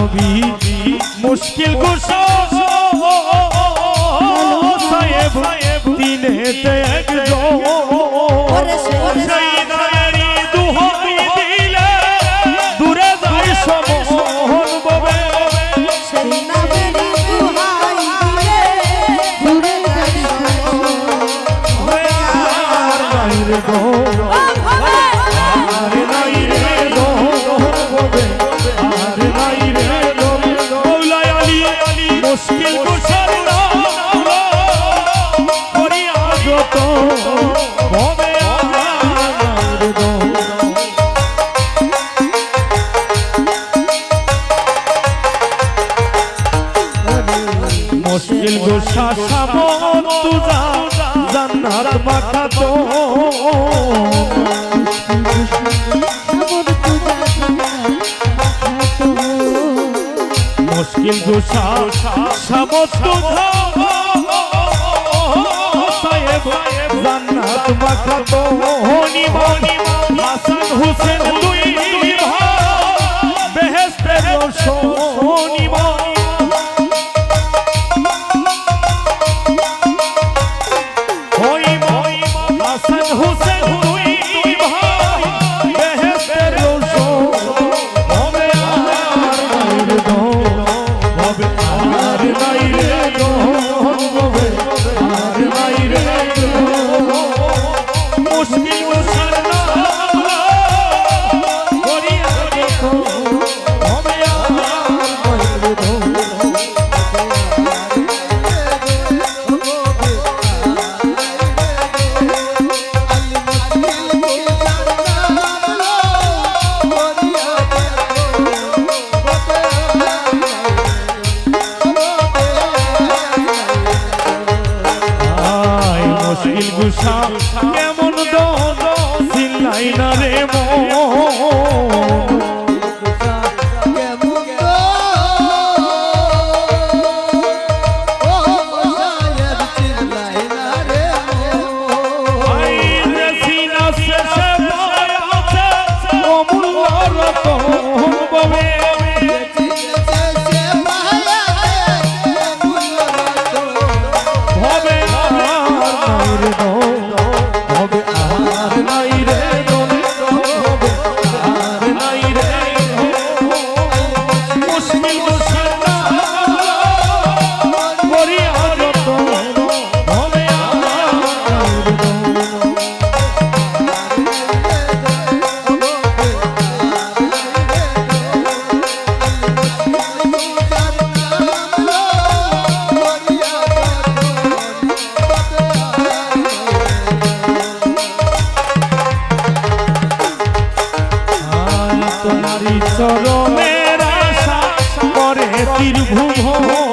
নবী মুশকিল গুসো সাহেব তিনেতে একজন। সাইয়েদ মুশকিল গোসা সাব তুজা জান্নাত মাখা তো। মুশকিল গোসা নাথ হাসান হোসেন सिर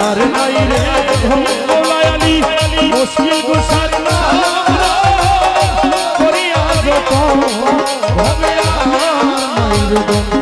আর নাই রে। ভোলায়ালি বসিয়ে গোসার করিয়া যত ভবে আমার নাই